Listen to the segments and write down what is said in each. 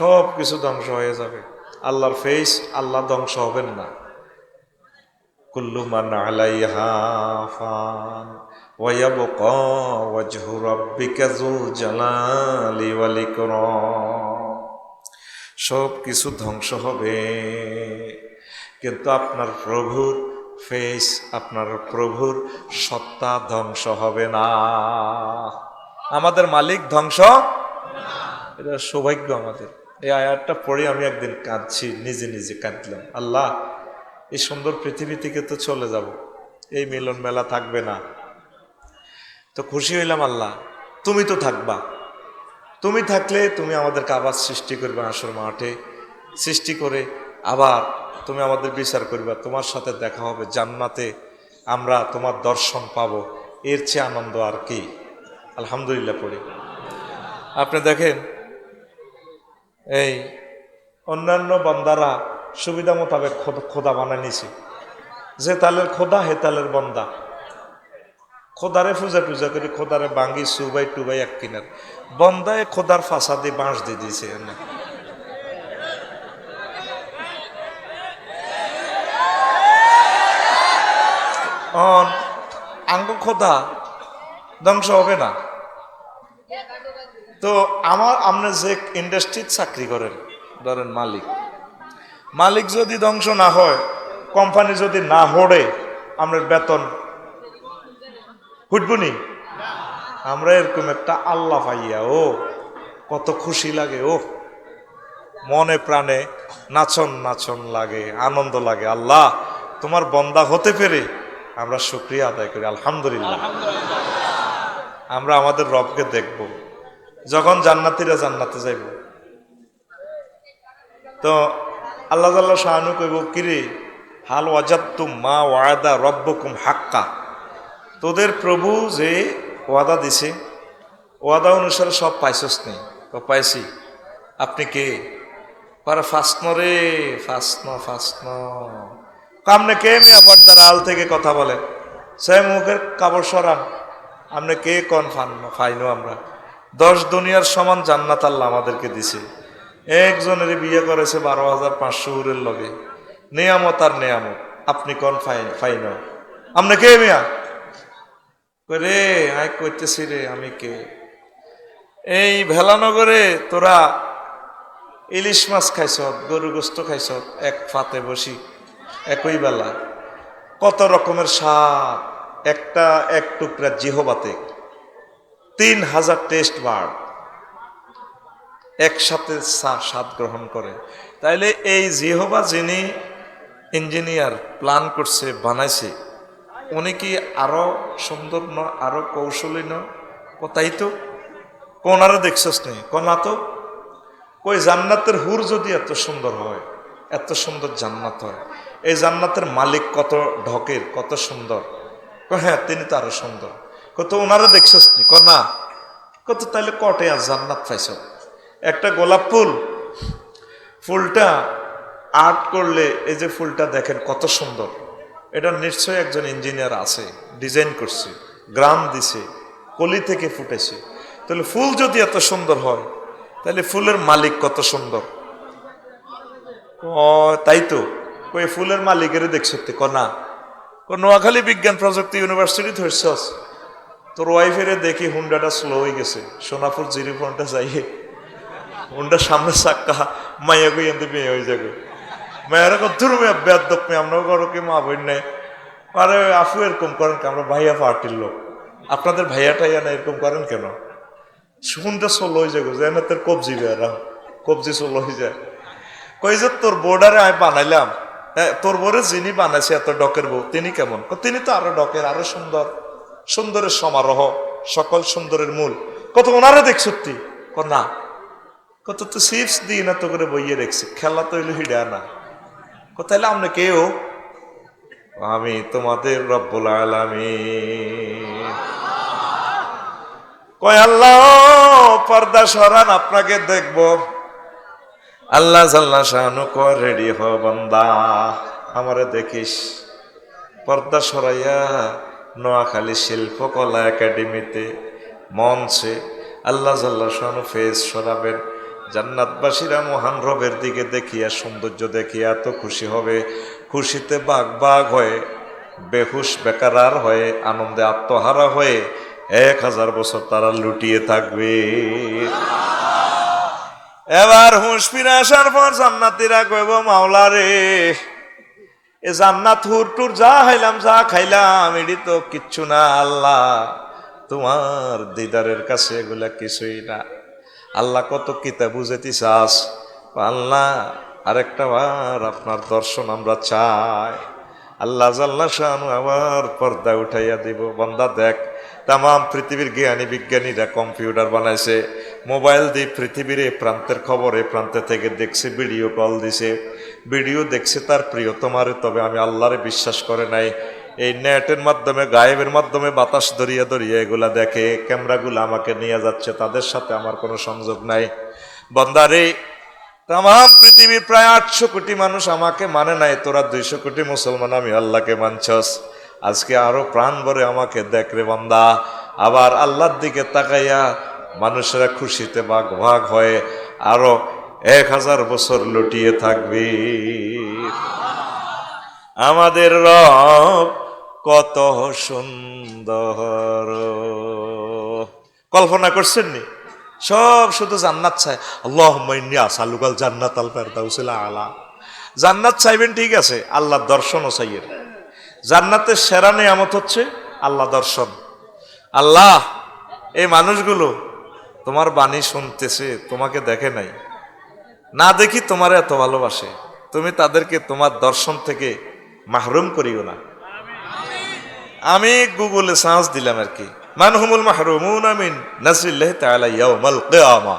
সব কিছু ধ্বংস হয়ে যাবে। আল্লাহর ফেস আল্লাহ ধ্বংস হবেন না। কুল্লু মান আলাইহা ফান সব কিছু ধ্বংস হবে। কিন্তু আপনার প্রভুর ফেস আপনার প্রভুর সত্তা ধ্বংস হবে না। আমাদের মালিক ধ্বংস? এটা সৌভাগ্য আমাদের। এই আয়াতটা পড়ে আমি একদিন কাঁদছি, নিজে নিজে কাঁদলাম। আল্লাহ, এই সুন্দর পৃথিবী থেকে তো চলে যাব, এই মিলন মেলা থাকবে না। তো খুশি হইলাম আল্লাহ, তুমি তো থাকবা। তুমি থাকলে তুমি আমাদেরকে আবার সৃষ্টি করবে আসর মাঠে, সৃষ্টি করে আবার তুমি আমাদের বিচার করবে, তোমার সাথে দেখা হবে জান্নাতে, আমরা তোমার দর্শন পাবো। এর চেয়ে আনন্দ আর কি। আলহামদুলিল্লাহ পড়ি। আপনি দেখেন এই অন্যান্য বান্দারা সুবিধা মোতাবেক খোদ- বানায় নিছে। যে তালের খোদা, হে তালের বন্দা। খোদারে পূজা টুজা করে, খোদারে বাঙ্গি, সুবাই টুবাই এক কিনার। বন্দায় খোদার ফাঁসা দিয়ে বাঁশ দিয়ে দিয়েছে এনে। আঙ্গ খোদা ধ্বংস হবে না। তো আমার, আপনি যে ইন্ডাস্ট্রির চাকরি করেন, ধরেন মালিক। মালিক যদি ধ্বংস না হয় কোম্পানি যদি না হড়ে আপনার বেতন হুটবুনি? আমরা এরকম একটা আল্লাহ পাইয়া ও, কত খুশি লাগে, ও। মনে প্রাণে নাচন নাচন লাগে, আনন্দ লাগে, আল্লাহ, তোমার বন্দা হতে পেরে আমরা শুক্রিয়া আদায় করি, আলহামদুলিল্লাহ। আমরা আমাদের রবকে দেখব। যখন জান্নাতিরা জান্নাতে যাইব। তো আল্লাহ আল্লাহ শাহানু কইব, কিরে, হাল ওয়াজাত্তুম মা ওয়াদা রব্বকুম হাক্কা? তোদের প্রভু যে ওয়াদা দিছে, ওয়াদা অনুসারে সব পাইছস নেই তো পাইছি। আপনি কে? পারে ফাসন রে ফাসন ফাসন কামনে কে মিয়া পর্দার আল থেকে কথা বলে? সে মুখের কাপড় সরান। আপনি কে কন ফান ফাইনো আমরা? দশ দুনিয়ার সমান জান্নাত আল্লাহ আমাদেরকে দিছে। একজনের বিয়ে করেছে বারো হাজার পাঁচশো উরের লগে। নেয়ামত আর নেয়ামত। আপনি কন ফাইন ফাইন আপনি কে মিয়া? রে আই কইতেছি রে, আমি কে? এই ভেলানগরে তোরা ইলিশ মাছ খাইছ গরু গোস্ত খাইছ এক ফাতে বসি, একই বেলা। কত রকমের সাপ একটা এক টুকরা জিহবাতে। তিন হাজার টেস্ট বার্ড একসাথে স্বাদ গ্রহণ করে। তাইলে এই জিহবা যিনি ইঞ্জিনিয়ার প্ল্যান করছে, বানাইছে, উনি কি আরও সুন্দর ন, আরও কৌশলী ন? কোথায় তো? কোনারে দেখছস নেই কোনা তো? ওই জান্নাতের হুর যদি এত সুন্দর হয়, এত সুন্দর জান্নাত হয়, এই জান্নাতের মালিক কত ঢকের, কত সুন্দর? হ্যাঁ তিনি তো আরও সুন্দর। কত ওনারা দেখছস নি ক না। কত তাইলে কটে আর জান্নাত পাইছ একটা গোলাপ ফুল, ফুলটা আর্ট করলে এই যে ফুলটা দেখেন কত সুন্দর। এটা নিশ্চয়ই একজন ইঞ্জিনিয়ার আছে, ডিজাইন করছে, গ্রাম দিছে, কলি থেকে ফুটেছে। তাহলে ফুল যদি এত সুন্দর হয় তাহলে ফুলের মালিক কত সুন্দর? তাই তো। ওই ফুলের মালিকের দেখছ ক না। নোয়াখালী বিজ্ঞান প্রযুক্তি ইউনিভার্সিটি ধরছস? তোর ওয়াইফের দেখি হুন্ডাটা স্লো হয়ে গেছে। সোনাপুর জিরো ফোনটা যাইয়ে হুন্ডা সামনে চাক্কা মাইয়া কই এনতে মেয়ে হয়ে যাবে। মায়েরা কদ্দুর মেয়ে বেদ মেয়ে আমরা করো কি মা বই নেই। আরে আফু এরকম করেন কি আমরা ভাইয়া পার্টির লোক। আপনাদের ভাইয়া টাইয়া না এরকম করেন কেন? শুনতে সোলো হয়ে যাবে যে না তোর কবজি বেয়ারা কবজি সোলো হয়ে যায়। কই যে তোর বোর্ডারে আমি বানাইলাম। হ্যাঁ, তোর বোরে যিনি বানাইছে এত ডকের বউ তিনি কেমন? তিনি তো আরও ডকের আরও সুন্দর। সুন্দরের সমারোহ, সকল সুন্দরের মূল। কত ওনারা দেখ সত্যি? ক না। কত তো চিপস দিই না তো করে বইয়ে রেখছি খেলা তো হইল হিডা না। কোথায় আপনি কেউ? আমি তোমাদের রব্বুল আলামিন। কয় আল্লাহ, পর্দা সরান, আপনাকে দেখব। আল্লাহ জাল্লা শাহানু কয়, রেডি হ বান্দা, আমারে দেখিস। পর্দা সরাইয়া নোয়াখালী শিল্পকলা একাডেমিতে মঞ্চে আল্লাহ জাল্লা ফেস সরাবেন। জান্নাতবাসীরা মহান রবের দিকে দেখিয়া, সৌন্দর্য দেখিয়া এত খুশি হবে। খুশিতে বাঘ বাঘ হয়ে, বেহুশ বেকারার হয়ে, আনন্দে আত্মহারা হয়ে এক হাজার বছর তারা লুটিয়ে থাকবে। এবার হুঁশ ফিরে আসার পর জান্নাতিরা কইব মাওলা রে এ জান্নাত হুর টুর যা খাইলাম যা খাইলাম এটি তো কিচ্ছু না, আল্লাহ। তোমার দিদারের কাছে এগুলা কিছুই না। আল্লাহ কত কিতা বুঝেতি চাস আল্লাহ, আরেকটা বার আপনার দর্শন আমরা চাই। আল্লাহ জাল্লা শাহ আবার পর্দা উঠাইয়া দিব। বন্দা দেখ তাম পৃথিবীর জ্ঞানী বিজ্ঞানীরা কম্পিউটার বানাইছে, মোবাইল দিয়ে পৃথিবীর এই প্রান্তের খবর এই প্রান্তে থেকে দেখছে, ভিডিও কল দিছে। ভিডিও দেখছে তার প্রিয়তমারে তবে আমি আল্লাহরে বিশ্বাস করে নাই। এই নেটের মাধ্যমে, গায়েবের মাধ্যমে বাতাস দরিয়া দরিয়া এগুলা দেখে, ক্যামেরাগুলো আমাকে নিয়ে যাচ্ছে, তাদের সাথে আমার কোনো সংযোগ নাই। বন্দারে তাম পৃথিবীর প্রায় আটশো কোটি মানুষ আমাকে মানে নাই, তোরা দুইশো কোটি মুসলমান, আমি আল্লাহকে মানছস। আজকে আরও প্রাণ ভরে আমাকে দেখ রে বান্দা। আবার আল্লাহর দিকে তাকাইয়া মানুষেরা খুশিতে বাঘ ভাগ হয়ে আরও এক হাজার বছর লুটিয়ে থাকবি। আমাদের রব কত সুন্দর। কল্পনা করছেন নি সব শুধু জান্নাত চাই আল্লাহ মাইনি আসালুকাল জান্নাত আল ফেরদাউসিল আলা। জান্নাত চাইবেন ঠিক আছে, আল্লাহর দর্শনও চাইয়ের জান্নাতের সেরা নেয়ামত হচ্ছে আল্লাহ দর্শন। আল্লাহ, এই মানুষগুলো তোমার বাণী শুনতেছে, তোমাকে দেখে নাই। না দেখি তোমার এত ভালোবাসে, তুমি তাদেরকে তোমার দর্শন থেকে মাহরুম করিও না। আমি গুগলে সাহস দিলাম আর কি মানহুমুল মাহরুমুন আমিন, নাসরিল্লাহ তাআলা ইয়াউমাল কিয়ামা।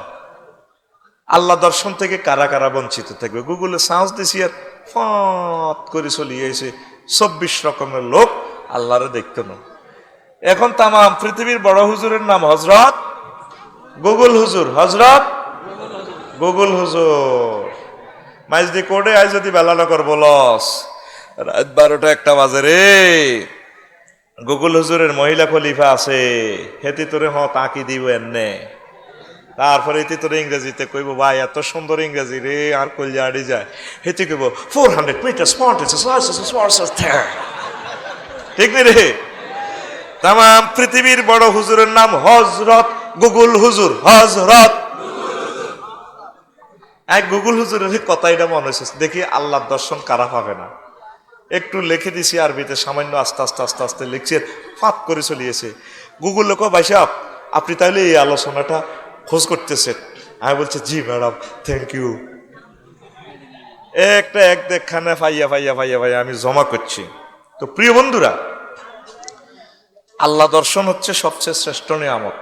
আল্লাহ দর্শন থেকে কারা কারা বঞ্চিত থাকবে? গুগলে সাহস দিছি আর ফট করে চলিয়ে এসে চব্বিশ রকমের লোক আল্লাহরে দেখতো না। এখন তাম পৃথিবীর বড় হুজুরের নাম হজরত গুগল হুজুর। হজরত গুগল হুজুর। মাইজদি কোডে আই যদি বেলানগর বলস। রাত বারোটা একটা বাজে রে। গুগল হুজুরের মহিলা খলিফা আছে। হেতি তোরে হ, তাকি দিব এনে তারপরে এটি তোর ইংরেজিতে কইব, ভাই, এত সুন্দর ইংরেজি রে, আর কইলে আড়ি যায়? হেতি কইব ফোর হান্ড্রেড মিটার স্মার্ট ঠিক নি রে? তাম পৃথিবীর বড় হুজুরের নাম হজরত গুগল হুজুর হজরত এক গুগল হুজুরের কথা এটা মনে হয়েছে দেখি আল্লাহর দর্শন কারা পাবে না। একটু লিখে দিছি আরবিতে, সামান্য আস্তে আস্তে আস্তে আস্তে লিখছে, ফাঁক করে চলিয়েছে। গুগল লোক ভাইসাব আপনি তাহলে এই আলোচনাটা খোঁজ করতেছেন আমি বলছি, জি ম্যাডাম থ্যাংক ইউ একটা এক দেখখানে ফাইয়া ফাইয়া ফাইয়া ফাইয়া আমি জমা করছি। তো প্রিয় বন্ধুরা, আল্লাহ দর্শন হচ্ছে সবচেয়ে শ্রেষ্ঠ নিয়ামত।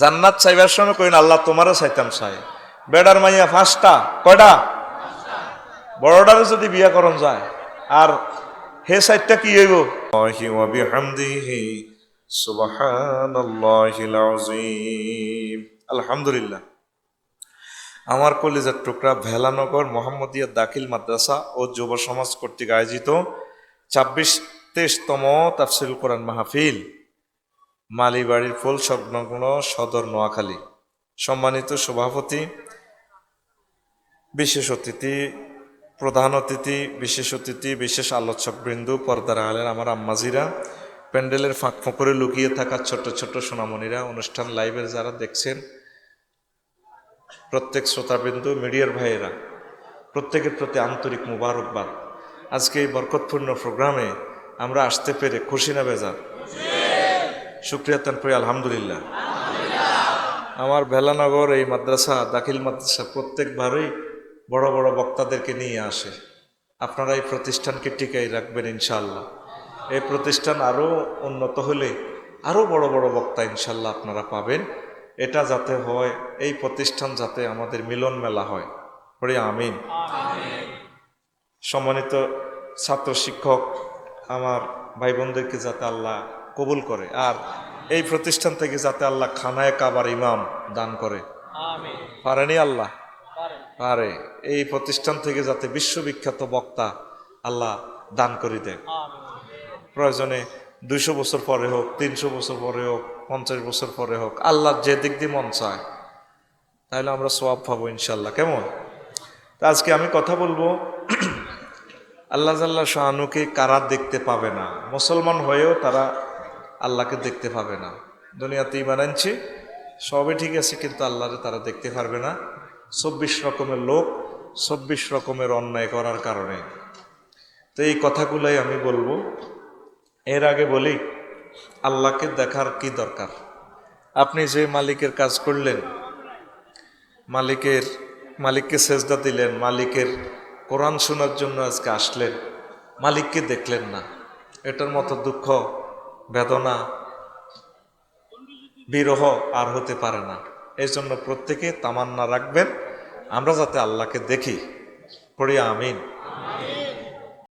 জান্নাত চাইবার সময় কইন, আল্লাহ তোমারও চাইতাম চাই বেডার মাইয়া ফাঁসটা কয়টা? বড়টারে যদি বিয়া করন যায়, আর হে সাইডটা কি হইব? আলহামদুলিল্লাহ। আমার কলেজের টুকরা ভেলানগর মোহাম্মদিয়া দাখিল মাদ্রাসা ও যুব সমাজ কর্তৃক আয়োজিত ছাব্বিশ তেইশতম তাফসিল কোরআন মাহফিল, মালিবাড়ির ফুল সংলগ্ন সদর নোয়াখালী। সম্মানিত সভাপতি, বিশেষ অতিথি, প্রধান অতিথি, বিশেষ অতিথি, বিশেষ আলোচক বৃন্দু পর্দার আলেন আমার আম্মাজিরা প্যান্ডেলের ফাঁক ফোঁকরে লুকিয়ে থাকা ছোট ছোট সোনামণিরা অনুষ্ঠান লাইভের যারা দেখছেন, প্রত্যেক শ্রোতাবিন্দু, মিডিয়ার ভাইয়েরা, প্রত্যেকের প্রতি আন্তরিক মুবারকবাদ। আজকে এই বরকতপূর্ণ প্রোগ্রামে আমরা আসতে পেরে খুশি না বেজার? শুক্রিয়া তান প্রিয় আলহামদুলিল্লাহ। আমার ভেলানগর এই মাদ্রাসা, দাখিল মাদ্রাসা প্রত্যেকবারই বড় বড় বক্তাদেরকে নিয়ে আসে। আপনারা এই প্রতিষ্ঠানকে টিকাই রাখবেন ইনশাল্লাহ এই প্রতিষ্ঠান আরও উন্নত হলে আরও বড় বড় বক্তা ইনশাল্লাহ আপনারা পাবেন। এটা যাতে হয় এই প্রতিষ্ঠান যাতে আমাদের মিলন মেলা হয়। পড়ে আমিন। সম্মানিত ছাত্র শিক্ষক আমার ভাই বোনদেরকে যাতে আল্লাহ কবুল করে আর এই প্রতিষ্ঠান থেকে যাতে আল্লাহ খানায় কাবার ইমাম দান করে। পারেনি আল্লাহ? পারে। এই প্রতিষ্ঠান থেকে যাতে বিশ্ববিখ্যাত বক্তা আল্লাহ দান করে দেয় প্রয়োজনে দুইশো বছর পরে হোক, তিনশো বছর পরে হোক, পঞ্চাশ বছর পরে হোক, আল্লাহ যে দিক দিয়ে মন চায়, তাহলে আমরা সোয়াব পাবো ইনশাল্লাহ কেমন? তা আজকে আমি কথা বলব, আল্লাহ জাল্লাহ শাহানুকে কারা দেখতে পাবে না? মুসলমান হয়েও তারা আল্লাহকে দেখতে পাবে না। দুনিয়াতে ইমান আনছে, সবই ঠিক আছে, কিন্তু আল্লাহরে তারা দেখতে পারবে না। চব্বিশ রকমের লোক, চব্বিশ রকমের অন্যায় করার কারণে। তো এই কথাগুলোই আমি বলব। এর আগে বলি, আল্লাহকে দেখার কি দরকার? আপনি যে মালিকের কাজ করলেন, মালিকের, মালিককে সেজদা দিলেন, মালিকের কোরআন শোনার জন্য আজকে আসলেন, মালিককে দেখলেন না। এটার মতো দুঃখ, বেদনা, বিরহ আর হতে পারে না। এই জন্য প্রত্যেকে তামান্না রাখবেন, আমরা যাতে আল্লাহকে দেখি। পড়ি আমিন।